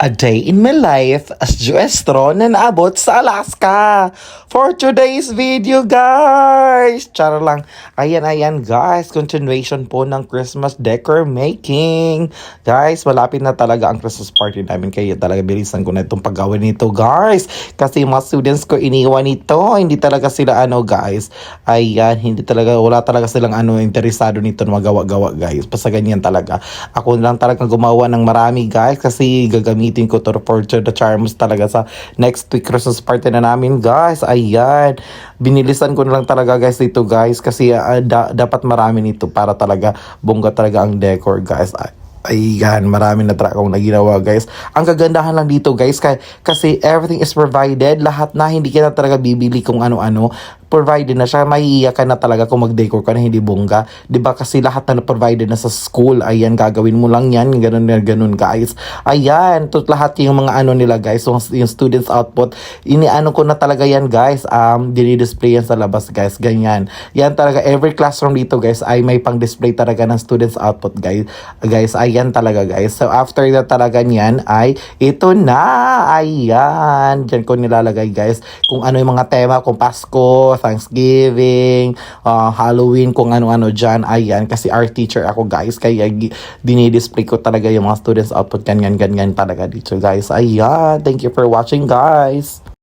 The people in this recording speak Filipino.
A day in my life as Juestro na naabot sa Alaska. For today's video, guys! Charo lang. Ayan, ayan, guys. Continuation po ng Christmas decor making. Guys, malapit na talaga ang Christmas party namin. Kaya talaga bilisan ko na itong paggawa nito, guys. Kasi yung mga students ko iniwan ito. Hindi talaga sila ano, guys. Ayan, hindi talaga, wala talaga silang ano, interesado nito na magawa-gawa, guys. Basta ganyan talaga. Ako lang talaga gumawa ng marami, guys. Kasi gagamitin ko to for the charms talaga sa next week Christmas party na namin, guys. Ayan. Binilisan ko na lang talaga, guys, dito, guys. Kasi ah, da- dapat marami nito para talaga bongga talaga ang decor, guys. Ay- Ayan, marami na track akong naginawa guys. Ang kagandahan lang dito guys, kay, kasi everything is provided. Lahat na, hindi ka na talaga bibili kung ano-ano. Provided na siya, maiiyak ka na talaga kung mag-decor ka na hindi bongga. ba kasi lahat na provided na sa school. Ayan, gagawin mo lang yan. Ganun na ganun guys. Ayan, to, lahat yung mga ano nila guys. Yung, yung students output. Iniano ko na talaga yan guys. Um, dinidisplay yan sa labas guys. Ganyan. Yan talaga, every classroom dito guys ay may pang-display talaga ng students output guys. Guys, ayan talaga guys. So after that talaga niyan ay ito na. Ayan. Diyan ko nilalagay guys. Kung ano yung mga tema, kung Pasko, Thanksgiving, uh, Halloween, kung ano-ano dyan. Ayan. Kasi art teacher ako guys. Kaya dinidisplay ko talaga yung mga students output. Ganyan, ganyan talaga dito guys. Ayan. Thank you for watching guys.